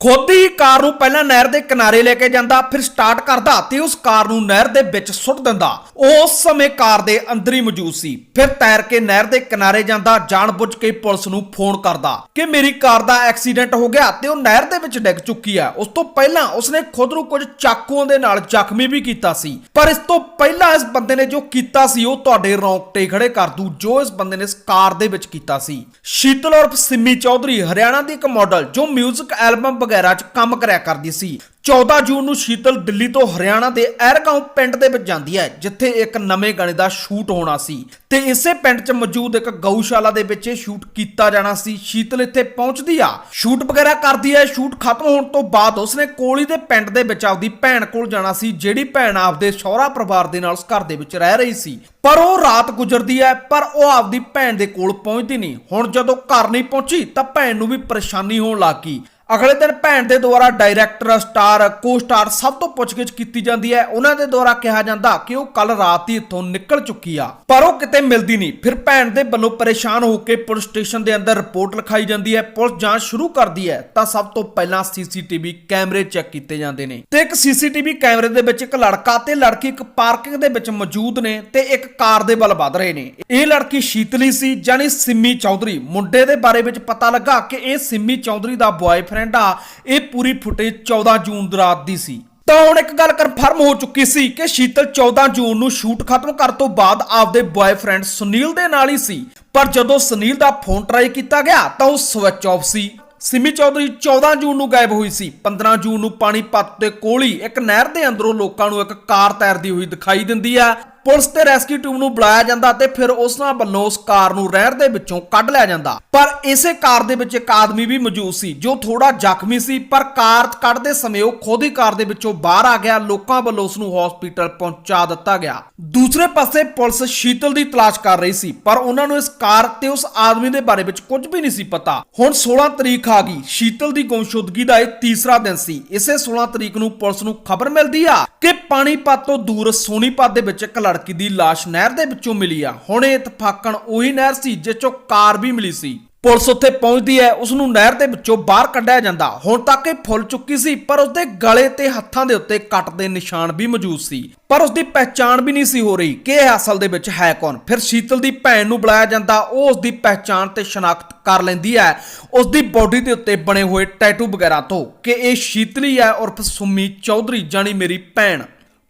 ਖੁਦ ਹੀ ਕਾਰ ਨੂੰ ਪਹਿਲਾਂ ਨਹਿਰ ਦੇ ਕਿਨਾਰੇ ਲੈ ਕੇ ਜਾਂਦਾ, ਫਿਰ ਸਟਾਰਟ ਕਰਦਾ ਤੇ ਉਸ ਕਾਰ ਨੂੰ ਨਹਿਰ ਦੇ ਵਿੱਚ ਸੁੱਟ ਦਿੰਦਾ। ਉਸ ਸਮੇਂ ਕਾਰ ਦੇ ਅੰਦਰ ਹੀ ਮੌਜੂਦ ਸੀ। ਫਿਰ ਤੈਰ ਕੇ ਨਹਿਰ ਦੇ ਕਿਨਾਰੇ ਜਾਂਦਾ, ਜਾਣਬੁੱਝ ਕੇ ਪੁਲਿਸ ਨੂੰ ਫੋਨ ਕਰਦਾ ਕਿ ਮੇਰੀ ਕਾਰ ਦਾ ਐਕਸੀਡੈਂਟ ਹੋ ਗਿਆ ਤੇ ਉਹ ਨਹਿਰ ਦੇ ਵਿੱਚ ਡਿੱਗ ਚੁੱਕੀ ਹੈ ਉਸ ਤੋਂ ਪਹਿਲਾਂ ਉਸਨੇ ਖੁਦ ਨੂੰ ਕੁਝ ਚਾਕੂਆਂ ਦੇ ਨਾਲ ਜ਼ਖਮੀ ਵੀ ਕੀਤਾ ਸੀ। ਪਰ ਇਸ ਤੋਂ ਪਹਿਲਾਂ ਇਸ ਬੰਦੇ ਨੇ ਜੋ ਕੀਤਾ ਸੀ, ਉਹ ਤੁਹਾਡੇ ਰੌਂਗਟੇ ਖੜੇ ਕਰ ਦੂ, ਜੋ ਇਸ ਬੰਦੇ ਨੇ ਇਸ ਕਾਰ ਦੇ ਵਿੱਚ ਕੀਤਾ ਸੀ। ਸ਼ੀਤਲ ਔਰ ਸਿੰਮੀ ਚੌਧਰੀ, ਹਰਿਆਣਾ ਦੀ ਇੱਕ ਮਾਡਲ ਜੋ 뮤직 ਐਲਬਮ ਵਗੈਰਾ 'ਚ ਕੰਮ ਕਰਿਆ ਕਰਦੀ ਸੀ। 14 ਜੂਨ ਨੂੰ ਸ਼ੀਤਲ ਦਿੱਲੀ ਤੋਂ ਹਰਿਆਣਾ ਦੇ ਐਰਗਾਉਂ ਪਿੰਡ ਦੇ ਵਿੱਚ ਜਾਂਦੀ ਹੈ, ਜਿੱਥੇ ਇੱਕ ਨਵੇਂ ਗਾਣੇ ਦਾ ਸ਼ੂਟ ਹੋਣਾ ਸੀ। ਤੇ ਇਸੇ ਪਿੰਡ 'ਚ ਮੌਜੂਦ ਇੱਕ ਗਊਸ਼ਾਲਾ ਦੇ ਵਿੱਚ ਸ਼ੂਟ ਕੀਤਾ ਜਾਣਾ ਸੀ। ਸ਼ੀਤਲ ਇੱਥੇ ਪਹੁੰਚਦੀ ਆ, ਸ਼ੂਟ ਵਗੈਰਾ ਕਰਦੀ ਹੈ, ਸ਼ੂਟ ਖਤਮ ਹੋਣ ਤੋਂ ਬਾਅਦ ਉਸਨੇ ਕੋਲੀ ਦੇ ਪਿੰਡ ਦੇ ਵਿੱਚ ਆਪਦੀ ਭੈਣ ਕੋਲ ਜਾਣਾ ਸੀ, ਜਿਹੜੀ ਭੈਣ ਆਪਦੇ ਸਹੁਰਾ ਪਰਿਵਾਰ ਦੇ ਨਾਲ ਉਸ ਘਰ ਦੇ ਵਿੱਚ ਰਹਿ ਰਹੀ ਸੀ। ਪਰ ਉਹ ਰਾਤ ਗੁਜ਼ਰਦੀ ਹੈ, ਪਰ ਉਹ ਆਪਦੀ ਭੈਣ ਦੇ ਕੋਲ ਪਹੁੰਚਦੀ ਨਹੀਂ। ਹੁਣ ਜਦੋਂ ਘਰ ਨਹੀਂ ਪਹੁੰਚੀ, ਤਾਂ ਭੈਣ ਨੂੰ ਵੀ ਪਰੇਸ਼ਾਨੀ ਹੋਣ ਲੱਗ ਗਈ। ਅਗਲੇ ਦਿਨ ਭੈਣ ਦੇ ਦੁਆਰਾ ਡਾਇਰੈਕਟਰ ਸਟਾਰ ਕੋ-ਸਟਾਰ ਸਭ ਤੋਂ ਪੁੱਛਗਿੱਛ ਕੀਤੀ ਜਾਂਦੀ ਹੈ। ਉਹਨਾਂ ਦੇ ਦੁਆਰਾ ਕਿਹਾ ਜਾਂਦਾ ਕਿ ਉਹ ਕੱਲ ਰਾਤ ਹੀ ਇੱਥੋਂ ਨਿਕਲ ਚੁੱਕੀ ਆ। ਪਰ ਉਹ ਕਿਤੇ ਮਿਲਦੀ ਨਹੀਂ। ਫਿਰ ਭੈਣ ਦੇ ਵੱਲੋਂ ਪਰੇਸ਼ਾਨ ਹੋ ਕੇ ਪੁਲਿਸ ਸਟੇਸ਼ਨ ਦੇ ਅੰਦਰ ਰਿਪੋਰਟ ਲਿਖਾਈ ਜਾਂਦੀ ਹੈ। ਪੁਲਿਸ ਜਾਂਚ ਸ਼ੁਰੂ ਕਰਦੀ ਹੈ ਤਾਂ ਸਭ ਤੋਂ ਪਹਿਲਾਂ ਸੀਸੀਟੀਵੀ ਕੈਮਰੇ ਚੈੱਕ ਕੀਤੇ ਜਾਂਦੇ ਨੇ। ਤੇ ਇੱਕ ਸੀਸੀਟੀਵੀ ਕੈਮਰੇ ਦੇ ਵਿੱਚ ਇੱਕ ਲੜਕਾ ਤੇ ਲੜਕੀ ਇੱਕ ਪਾਰਕਿੰਗ ਦੇ ਵਿੱਚ ਮੌਜੂਦ ਨੇ ਤੇ ਇੱਕ ਕਾਰ ਦੇ ਵੱਲ ਵੱਧ ਰਹੇ ਨੇ। ਇਹ ਲੜਕੀ ਸ਼ੀਤਲੀ ਸੀ ਜਾਨੀ ਸਿੰਮੀ ਚੌਧਰੀ। ਮੁੰਡੇ ਦੇ ਬਾਰੇ ਵਿੱਚ ਪਤਾ ਲੱਗਾ ਕਿ ਇਹ ਸਿੰਮੀ ਚੌਧਰੀ ਦਾ ਬॉयਫ੍ਰੈਂਡ ਆ, ਇਹ ਪੂਰੀ ਫੁਟੇਜ 14 ਜੂਨ ਦੀ ਰਾਤ ਦੀ ਸੀ। ਤਾਂ ਹੁਣ ਇੱਕ ਗੱਲ ਕਨਫਰਮ ਹੋ ਚੁੱਕੀ ਸੀ ਕਿ ਸ਼ੀਤਲ 14 ਜੂਨ ਨੂੰ ਸ਼ੂਟ ਖਤਮ ਕਰਨ ਤੋਂ ਬਾਅਦ ਆਪਦੇ ਬॉयਫ੍ਰੈਂਡ ਸੁਨੀਲ ਦੇ ਨਾਲ ਹੀ ਸੀ। ਪਰ ਜਦੋਂ ਸੁਨੀਲ ਦਾ ਫੋਨ ਟਰਾਈ ਕੀਤਾ ਗਿਆ, ਤਾਂ ਉਹ ਸਵਿਚ ਆਫ ਸੀ। ਸਿਮੀ ਚੌਧਰੀ 14 ਜੂਨ ਨੂੰ ਗਾਇਬ ਹੋਈ ਸੀ। 15 ਜੂਨ ਨੂੰ ਪਾਣੀਪਤ ਦੇ ਕੋਲ ਹੀ ਇੱਕ ਨਹਿਰ ਦੇ ਅੰਦਰੋਂ ਲੋਕਾਂ ਨੂੰ ਇੱਕ ਕਾਰ ਤੈਰਦੀ ਹੋਈ ਦਿਖਾਈ ਦਿੰਦੀ ਆ। ਪੁਲਿਸ ਤੇ ਰੈਸਕਿਊ ਟੀਮ ਨੂੰ ਬੁਲਾਇਆ ਜਾਂਦਾ ਤੇ ਫਿਰ ਉਸ ਨਾਲ ਵੱਲੋਂ ਉਸ ਕਾਰ ਨੂੰ ਰਹਿਰ ਦੇ ਵਿੱਚੋਂ ਕੱਢ ਲਿਆ ਜਾਂਦਾ। ਪਰ ਇਸੇ ਕਾਰ ਦੇ ਵਿੱਚ ਇੱਕ ਆਦਮੀ ਵੀ ਮੌਜੂਦ ਸੀ, ਜੋ ਥੋੜਾ ਜ਼ਖਮੀ ਸੀ, ਪਰ ਕਾਰ ਕੱਢਦੇ ਸਮੇਂ ਉਹ ਖੁਦ ਹੀ ਕਾਰ ਦੇ ਵਿੱਚੋਂ ਬਾਹਰ ਆ ਗਿਆ, ਲੋਕਾਂ ਵੱਲੋਂ ਉਸ ਨੂੰ ਹਸਪੀਟਲ ਪਹੁੰਚਾ ਦਿੱਤਾ ਗਿਆ। ਦੂਸਰੇ ਪਾਸੇ ਪੁਲਿਸ ਸ਼ੀਤਲ ਦੀ ਤਲਾਸ਼ ਕਰ ਰਹੀ ਸੀ, ਪਰ ਉਹਨਾਂ ਨੂੰ ਇਸ ਕਾਰ ਤੇ ਉਸ ਆਦਮੀ ਦੇ ਬਾਰੇ ਵਿੱਚ ਕੁਝ ਵੀ ਨਹੀਂ ਸੀ ਪਤਾ। ਹੁਣ 16 ਤਰੀਕ ਆ ਗਈ, ਸ਼ੀਤਲ ਦੀ ਗੁੰਮਸ਼ੁਦਗੀ ਦਾ ਇਹ ਤੀਸਰਾ ਦਿਨ ਸੀ। ਇਸੇ 16 ਤਰੀਕ ਨੂੰ ਪੁਲਿਸ ਨੂੰ ਖਬਰ ਮਿਲਦੀ ਆ ਕਿ ਪਾਣੀਪਤ ਤੋਂ ਦੂਰ ਸੋਨੀਪਤ ਦੇ ਵਿੱਚ ਇੱਕ ਲੜਕੀ ਦੀ ਲਾਸ਼ ਨਹਿਰ ਦੇ ਵਿੱਚੋਂ ਮਿਲੀ ਆ। ਹੁਣ ਇਹ ਇਤਫਾਕਨ ਉਹੀ ਨਹਿਰ ਸੀ ਜਿਸ ਚੋਂ ਕਾਰ ਵੀ ਮਿਲੀ ਸੀ। ਪੁਲਿਸ ਉੱਥੇ ਪਹੁੰਚਦੀ ਹੈ, ਉਸ ਨੂੰ ਨਹਿਰ ਦੇ ਵਿੱਚੋਂ ਬਾਹਰ ਕੱਢਿਆ ਜਾਂਦਾ। ਹੁਣ ਤੱਕ ਇਹ ਫੁੱਲ ਚੁੱਕੀ ਸੀ, ਪਰ ਉਸਦੇ ਗਲੇ ਤੇ ਹੱਥਾਂ ਦੇ ਉੱਤੇ ਕੱਟ ਦੇ ਨਿਸ਼ਾਨ ਵੀ ਮੌਜੂਦ ਸੀ। ਪਰ ਉਸਦੀ ਪਹਿਚਾਣ ਵੀ ਨਹੀਂ ਸੀ ਹੋ ਰਹੀ ਕਿ ਇਹ ਅਸਲ ਦੇ ਵਿੱਚ ਹੈ ਕੌਣ। ਫਿਰ ਸ਼ੀਤਲ ਦੀ ਭੈਣ ਨੂੰ ਬੁਲਾਇਆ ਜਾਂਦਾ, ਉਹ ਉਸਦੀ ਪਹਿਚਾਣ ਤੇ ਸ਼ਨਾਖਤ ਕਰ ਲੈਂਦੀ ਹੈ। ਉਸਦੀ ਬਾਡੀ ਦੇ ਉੱਤੇ ਬਣੇ ਹੋਏ ਟੈਟੂ ਵਗੈਰਾ ਤੋਂ ਕਿ ਇਹ ਸ਼ੀਤਲੀ ਹੈ ਉਰਫ ਸੁਮੀ ਚੌਧਰੀ ਜਾਨੀ ਮੇਰੀ ਭੈਣ।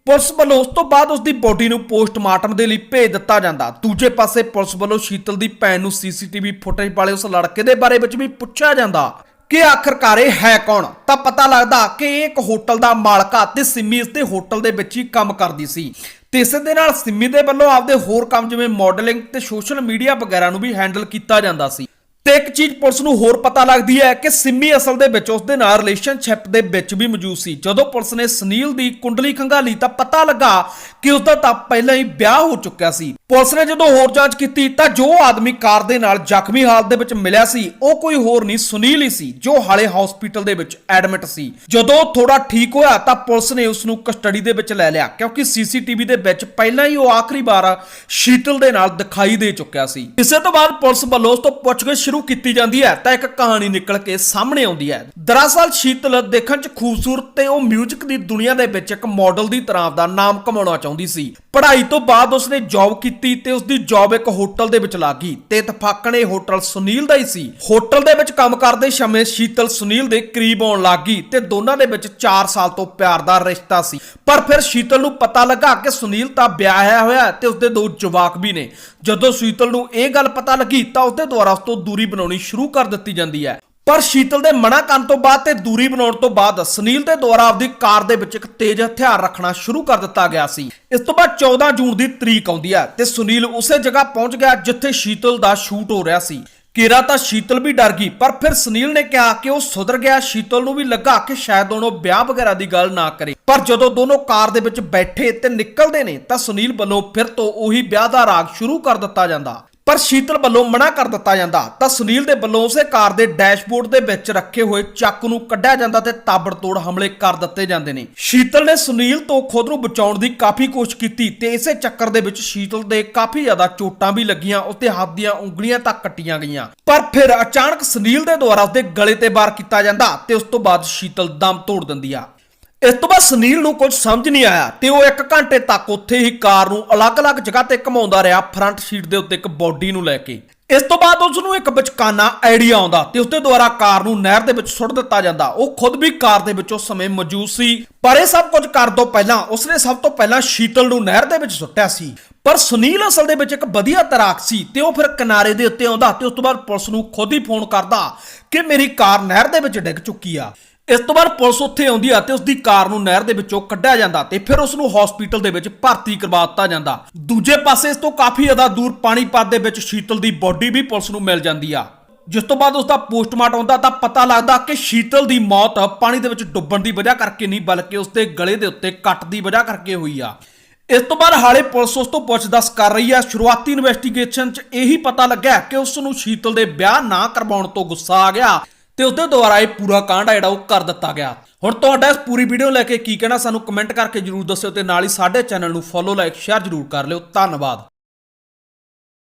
ਪੁਲਿਸ ਵੱਲੋਂ ਉਸ ਤੋਂ ਬਾਅਦ ਉਸ ਦੀ ਬੋਡੀ ਨੂੰ ਪੋਸਟਮਾਰਟਮ ਦੇ ਲਈ ਭੇਜ ਦਿੱਤਾ ਜਾਂਦਾ। ਦੂਜੇ ਪਾਸੇ ਪੁਲਿਸ ਵੱਲੋਂ ਸ਼ੀਤਲ ਦੀ ਭੈਣ ਨੂੰ ਸੀਸੀਟੀਵੀ ਫੁਟੇਜ ਵਾਲੇ ਉਸ ਲੜਕੇ ਦੇ ਬਾਰੇ ਵਿੱਚ ਵੀ ਪੁੱਛਿਆ ਜਾਂਦਾ। ਕਿ ਆਖਰਕਾਰ ਇਹ ਹੈ ਕੌਣ? ਤਾਂ ਪਤਾ ਲੱਗਦਾ ਕਿ ਇਹ ਇੱਕ ਹੋਟਲ ਦਾ ਮਾਲਕ ਆ ਤੇ ਸਿੰਮੀ ਇਸ ਦੇ ਹੋਟਲ ਦੇ ਵਿੱਚ ਹੀ ਕੰਮ ਕਰਦੀ ਸੀ। ਤੇ ਇਸ ਦੇ ਨਾਲ ਸਿੰਮੀ ਦੇ ਵੱਲੋਂ ਆਪਦੇ ਹੋਰ ਕੰਮ ਜਿਵੇਂ ਮਾਡਲਿੰਗ ਤੇ ਸੋਸ਼ਲ ਮੀਡੀਆ ਵਗੈਰਾ ਨੂੰ ਵੀ ਹੈਂਡਲ ਕੀਤਾ ਜਾਂਦਾ ਸੀ। ਤੇ ਇੱਕ ਚੀਜ਼ ਪੁਲਿਸ ਨੂੰ ਹੋਰ ਪਤਾ ਲੱਗਦੀ ਹੈ ਕਿ ਸਿੰਮੀ ਅਸਲ ਦੇ ਵਿੱਚ ਉਸ ਦੇ ਨਾਲ ਰਿਲੇਸ਼ਨਸ਼ਿਪ ਦੇ ਵਿੱਚ ਵੀ ਮੌਜੂਦ ਸੀ। ਜਦੋਂ ਪੁਲਿਸ ਨੇ ਸੁਨੀਲ ਦੀ ਕੁੰਡਲੀ ਖੰਗਾਲੀ ਤਾਂ ਪਤਾ ਲੱਗਾ ਕਿ ਉਸ ਦਾ ਤਾਂ ਪਹਿਲਾਂ ਹੀ ਵਿਆਹ ਹੋ ਚੁੱਕਿਆ ਸੀ। ਪੁਲਿਸ ਨੇ ਜਦੋਂ ਹੋਰ ਜਾਂਚ ਕੀਤੀ ਤਾਂ ਜੋ ਆਦਮੀ ਕਾਰ ਦੇ ਨਾਲ ਜ਼ਖਮੀ ਹਾਲਤ ਦੇ ਵਿੱਚ ਮਿਲਿਆ ਸੀ, ਉਹ ਕੋਈ ਹੋਰ ਨਹੀਂ, ਸੁਨੀਲ ਹੀ ਸੀ, ਜੋ ਹਾਲੇ ਹਸਪੀਟਲ ਦੇ ਵਿੱਚ ਐਡਮਿਟ ਸੀ। ਜਦੋਂ ਥੋੜਾ ਠੀਕ ਹੋਇਆ ਤਾਂ ਪੁਲਿਸ ਨੇ ਉਸ ਨੂੰ ਕਸਟਡੀ ਦੇ ਵਿੱਚ ਲੈ ਲਿਆ, ਕਿਉਂਕਿ ਸੀਸੀਟੀਵੀ ਦੇ ਵਿੱਚ ਪਹਿਲਾਂ ਹੀ ਉਹ ਆਖਰੀ ਵਾਰ ਸ਼ੀਤਲ ਦੇ ਨਾਲ ਦਿਖਾਈ ਦੇ ਚੁੱਕਿਆ ਸੀ। ਇਸੇ ਤੋਂ ਬਾਅਦ ਪੁਲਿਸ ਵੱਲੋਂ ਉਸ ਤੋਂ ਪੁੱਛਗਿੱਛ ਸ਼ੁਰੂ ਕੀਤੀ ਜਾਂਦੀ ਹੈ ਤਾਂ ਇੱਕ ਕਹਾਣੀ ਨਿਕਲ ਕੇ ਸਾਹਮਣੇ ਆਉਂਦੀ ਹੈ। ਦਰਅਸਲ ਸ਼ੀਤਲ ਦੇਖਣ 'ਚ ਖੂਬਸੂਰਤ ਤੇ ਉਹ 뮤직 ਦੀ ਦੁਨੀਆ ਦੇ ਵਿੱਚ ਇੱਕ ਮਾਡਲ ਦੀ ਤਰ੍ਹਾਂ ਦਾ ਨਾਮ ਕਮਾਉਣਾ ਚਾਹੁੰਦੀ ਸੀ। ਪੜ੍ਹਾਈ ਤੋਂ ਬਾਅਦ ਉਸਨੇ ਜੌਬ ਕੀਤੀ ਤੇ ਉਸਦੀ ਜੌਬ ਇੱਕ ਹੋਟਲ ਦੇ ਵਿੱਚ ਲੱਗ ਗਈ ਤੇ ਇਤਫਾਕਨ ਹੋਟਲ ਸੁਨੀਲ ਦਾ ਹੀ ਸੀ। ਹੋਟਲ ਦੇ ਵਿੱਚ ਕੰਮ ਕਰਦੇ ਸਮੇਂ ਸ਼ੀਤਲ ਸੁਨੀਲ ਦੇ ਕਰੀਬ ਆਉਣ ਲੱਗ ਗਈ ਤੇ ਦੋਨਾਂ ਦੇ ਵਿੱਚ 4 ਸਾਲ ਤੋਂ ਪਿਆਰ ਦਾ ਰਿਸ਼ਤਾ ਸੀ। ਪਰ ਫਿਰ ਸ਼ੀਤਲ ਨੂੰ ਪਤਾ ਲੱਗਾ ਕਿ ਸੁਨੀਲ ਤਾਂ ਵਿਆਹਿਆ ਹੋਇਆ ਤੇ ਉਸਦੇ ਦੋ ਜਵਾਕ ਵੀ ਨੇ। ਜਦੋਂ ਸ਼ੀਤਲ ਨੂੰ ਇਹ ਗੱਲ ਪਤਾ ਲੱਗੀ ਤਾਂ ਉਸਦੇ ਦੁਆਰਾ ਉਸ ਤੋਂ ਦੂਰੀ ਬਣਾਉਣੀ ਸ਼ੁਰੂ ਕਰ ਦਿੱਤੀ ਜਾਂਦੀ ਹੈ। ਪਰ ਸ਼ੀਤਲ ਦੇ ਮਨਾ ਕਰਨ ਤੋਂ ਬਾਅਦ ਤੇ ਦੂਰੀ ਬਣਾਉਣ ਤੋਂ ਬਾਅਦ ਸੁਨੀਲ ਦੇ ਦੁਆਰਾ ਆਪਦੀ ਕਾਰ ਦੇ ਵਿੱਚ ਇੱਕ ਤੇਜ਼ ਹਥਿਆਰ ਰੱਖਣਾ ਸ਼ੁਰੂ ਕਰ ਦਿੱਤਾ ਗਿਆ ਸੀ। ਇਸ ਤੋਂ ਬਾਅਦ 14 ਜੂਨ ਦੀ ਤਰੀਕ ਆਉਂਦੀ ਹੈ ਤੇ ਸੁਨੀਲ ਉਸੇ ਜਗ੍ਹਾ ਪਹੁੰਚ ਗਿਆ ਜਿੱਥੇ ਸ਼ੀਤਲ ਦਾ ਸ਼ੂਟ ਹੋ ਰਿਹਾ ਸੀ। ਕੀਰਾ ਤਾਂ ਸ਼ੀਤਲ ਵੀ ਡਰ ਗਈ, ਪਰ ਫਿਰ ਸੁਨੀਲ ਨੇ ਕਿਹਾ ਕਿ ਉਹ ਸੁਧਰ ਗਿਆ, ਸ਼ੀਤਲ ਨੂੰ ਵੀ ਲੱਗਾ ਕਿ ਸ਼ਾਇਦ ਉਹਨੋਂ ਵਿਆਹ ਵਗੈਰਾ ਦੀ ਗੱਲ ਨਾ ਕਰੇ। ਪਰ ਜਦੋਂ ਦੋਨੋਂ ਕਾਰ ਦੇ ਵਿੱਚ ਬੈਠੇ ਤੇ ਨਿਕਲਦੇ ਨੇ ਤਾਂ ਸੁਨੀਲ ਵੱਲੋਂ ਫਿਰ ਤੋਂ ਉਹੀ ਵਿਆਹ ਦਾ ਰਾਗ ਸ਼ੁਰੂ ਕਰ ਦਿੱਤਾ ਜਾਂਦਾ। ਪਰ ਸ਼ੀਤਲ ਵੱਲੋਂ ਮਨਾ ਕਰ ਦਿੱਤਾ ਜਾਂਦਾ। ਤਾਂ ਸੁਨੀਲ ਦੇ ਵੱਲੋਂ ਉਸੇ ਕਾਰ ਦੇ ਡੈਸ਼ਬੋਰਡ ਦੇ ਵਿੱਚ ਰੱਖੇ ਹੋਏ ਚੱਕ ਨੂੰ ਕੱਢਿਆ ਜਾਂਦਾ ਤੇ ਤਾਬੜਤੋੜ ਹਮਲੇ ਕਰ ਦਿੱਤੇ ਜਾਂਦੇ ਨੇ। ਸ਼ੀਤਲ ਨੇ ਸੁਨੀਲ ਤੋਂ ਖੁਦ ਨੂੰ ਬਚਾਉਣ ਦੀ ਕਾਫੀ ਕੋਸ਼ਿਸ਼ ਕੀਤੀ ਤੇ ਇਸੇ ਚੱਕਰ ਦੇ ਵਿੱਚ ਸ਼ੀਤਲ ਦੇ ਕਾਫੀ ਜ਼ਿਆਦਾ ਚੋਟਾਂ ਵੀ ਲੱਗੀਆਂ ਉਸਦੇ ਹੱਥ ਦੀਆਂ ਉਂਗਲੀਆਂ ਤੱਕ ਕੱਟੀਆਂ ਗਈਆਂ। ਪਰ ਫਿਰ ਅਚਾਨਕ ਸੁਨੀਲ ਦੇ ਦੁਆਰਾ ਉਸਦੇ ਗਲੇ ਤੇ ਵਾਰ ਕੀਤਾ ਜਾਂਦਾ ਤੇ ਉਸ ਤੋਂ ਬਾਅਦ ਸ਼ੀਤਲ ਦਮ ਤੋੜ ਦਿੰਦੀ ਆ। ਇਸ ਤੋਂ ਬਾਅਦ ਸੁਨੀਲ ਨੂੰ ਕੁਝ ਸਮਝ ਨਹੀਂ ਆਇਆ ਤੇ ਉਹ 1 ਘੰਟੇ ਤੱਕ ਉੱਥੇ ਹੀ ਕਾਰ ਨੂੰ ਅਲੱਗ-ਅਲੱਗ ਜਗ੍ਹਾ ਤੇ ਘੁਮਾਉਂਦਾ ਰਿਹਾ ਫਰੰਟ ਸੀਟ ਦੇ ਉੱਤੇ ਇੱਕ ਬੋਡੀ ਨੂੰ ਲੈ ਕੇ। ਇਸ ਤੋਂ ਬਾਅਦ ਉਸ ਨੂੰ ਇੱਕ ਬਚਕਾਨਾ ਆਈਡੀਆ ਆਉਂਦਾ ਤੇ ਉਸਦੇ ਦੁਆਰਾ ਕਾਰ ਨੂੰ ਨਹਿਰ ਦੇ ਵਿੱਚ ਸੁੱਟ ਦਿੱਤਾ ਜਾਂਦਾ। ਉਹ ਖੁਦ ਵੀ ਕਾਰ ਦੇ ਵਿੱਚ ਉਸ ਸਮੇਂ ਮੌਜੂਦ ਸੀ, ਪਰ ਇਹ ਸਭ ਕੁਝ ਕਰਨ ਤੋਂ ਪਹਿਲਾਂ ਉਸਨੇ ਸਭ ਤੋਂ ਪਹਿਲਾਂ ਸ਼ੀਤਲ ਨੂੰ ਨਹਿਰ ਦੇ ਵਿੱਚ ਸੁੱਟਿਆ ਸੀ। ਪਰ ਸੁਨੀਲ ਅਸਲ ਦੇ ਵਿੱਚ ਇੱਕ ਵਧੀਆ ਤੈਰਾਕ ਸੀ ਤੇ ਉਹ ਫਿਰ ਕਿਨਾਰੇ ਦੇ ਉੱਤੇ ਆਉਂਦਾ ਤੇ ਉਸ ਤੋਂ ਬਾਅਦ ਪੁਲਿਸ ਨੂੰ ਖੁਦ ਹੀ ਫੋਨ ਕਰਦਾ ਕਿ ਮੇਰੀ ਕਾਰ ਨਹਿਰ ਦੇ ਵਿੱਚ ਡਿੱਗ ਚੁੱਕੀ ਆ। ਇਸ ਤੋਂ ਬਾਅਦ ਪੁਲਿਸ ਉੱਥੇ ਆਉਂਦੀ ਆ ਤੇ ਉਸ ਦੀ ਕਾਰ ਨੂੰ ਨਹਿਰ ਦੇ ਵਿੱਚੋਂ ਕੱਢਿਆ ਜਾਂਦਾ ਤੇ ਫਿਰ ਉਸ ਨੂੰ ਹਸਪੀਟਲ ਦੇ ਵਿੱਚ ਭਰਤੀ ਕਰਵਾ ਦਿੱਤਾ ਜਾਂਦਾ। ਦੂਜੇ ਪਾਸੇ ਇਸ ਤੋਂ ਕਾਫੀ ਜ਼ਿਆਦਾ ਦੂਰ ਪਾਣੀਪਤ ਦੇ ਵਿੱਚ ਸ਼ੀਤਲ ਦੀ ਬੋਡੀ ਵੀ ਪੁਲਿਸ ਨੂੰ ਮਿਲ ਜਾਂਦੀ ਆ। ਜਿਸ ਤੋਂ ਬਾਅਦ ਉਸ ਦਾ ਪੋਸਟਮਾਰਟਮ ਹੁੰਦਾ ਤਾਂ ਪਤਾ ਲੱਗਦਾ ਕਿ ਸ਼ੀਤਲ ਦੀ ਮੌਤ ਪਾਣੀ ਦੇ ਵਿੱਚ ਡੁੱਬਣ ਦੀ ਵਜ੍ਹਾ ਕਰਕੇ ਨਹੀਂ, ਬਲਕਿ ਉਸ ਦੇ ਗਲੇ ਦੇ ਉੱਤੇ ਕੱਟ ਦੀ ਵਜ੍ਹਾ ਕਰਕੇ ਹੋਈ ਆ। ਇਸ ਤੋਂ ਬਾਅਦ ਹਾਲੇ ਪੁਲਿਸ ਉਸ ਤੋਂ ਪੁੱਛਦਛ ਕਰ ਰਹੀ ਹੈ ਸ਼ੁਰੂਆਤੀ ਇਨਵੈਸਟੀਗੇਸ਼ਨ 'ਚ ਇਹੀ ਪਤਾ ਲੱਗਾ ਕਿ ਉਸ ਨੂੰ ਸ਼ੀਤਲ ਦੇ ਵਿਆਹ ਨਾ ਕਰਵਾਉਣ ਤੋਂ ਗੁੱਸਾ ਆ ਗਿਆ। ਤੇ ਉਹਦੇ ਦੁਆਰਾ ਇਹ ਪੂਰਾ ਕਾਂਡ ਆ ਜਿਹੜਾ ਉਹ ਕਰ ਦਿੱਤਾ ਗਿਆ। ਹੁਣ ਤੁਹਾਡਾ ਇਸ ਪੂਰੀ ਵੀਡੀਓ ਲੈ ਕੇ ਕੀ ਕਹਿਣਾ ਸਾਨੂੰ ਕਮੈਂਟ ਕਰਕੇ ਜਰੂਰ ਦੱਸਿਓ ਤੇ ਨਾਲ ਹੀ ਸਾਡੇ ਚੈਨਲ ਨੂੰ ਫੋਲੋ, ਲਾਈਕ, ਸ਼ੇਅਰ ਜਰੂਰ ਕਰ ਲਿਓ। ਧੰਨਵਾਦ।